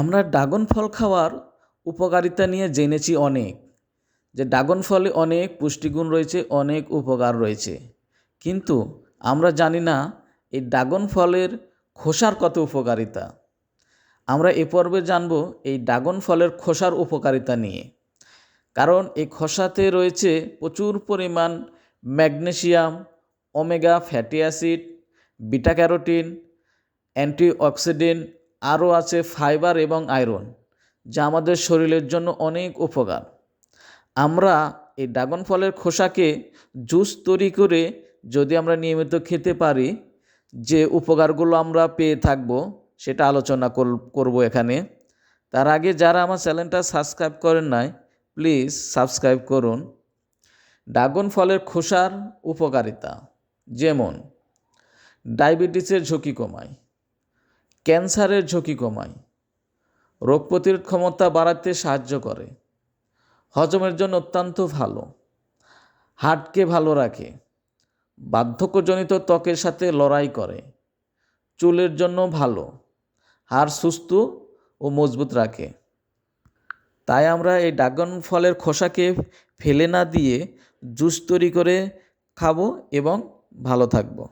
আমরা ড্রাগন ফল খাওয়ার উপকারিতা নিয়ে জেনেছি অনেক, যে ড্রাগন ফলে অনেক পুষ্টিগুণ রয়েছে, অনেক উপকার রয়েছে। কিন্তু আমরা জানি না এই ড্রাগন ফলের খোসার কত উপকারিতা। আমরা এ পর্বে জানব এই ড্রাগন ফলের খোসার উপকারিতা নিয়ে। কারণ এই খোসাতে রয়েছে প্রচুর পরিমাণ magnesium omega fatty acid, beta carotene, antioxidant আরও আছে ফাইবার এবং আয়রন, যা আমাদের শরীরের জন্য অনেক উপকার। আমরা এই ড্রাগন ফলের খোসাকে জুস তৈরি করে যদি আমরা নিয়মিত খেতে পারি, যে উপকারগুলো আমরা পেয়ে থাকব, সেটা আলোচনা করব এখানে। তার আগে যারা আমার চ্যানেলটা সাবস্ক্রাইব করেন নাই, প্লিজ সাবস্ক্রাইব করুন। ড্রাগন ফলের খোসার উপকারিতা, যেমন ডায়াবেটিসের ঝুঁকি কমায় ক্যান্সারের ঝুঁকি কমায়। রোগ প্রতিরোধ ক্ষমতা বাড়াতে সাহায্য করে। হজমের জন্য অত্যন্ত ভালো। হার্টকে ভালো রাখে। বার্ধক্যজনিত ত্বকের সাথে লড়াই করে। চুলের জন্য ভালো। হাড় সুস্থ ও মজবুত রাখে। তাই আমরা এই ড্রাগন ফলের খোসাকে ফেলে না দিয়ে জুস তৈরি করে খাব এবং ভালো থাকব।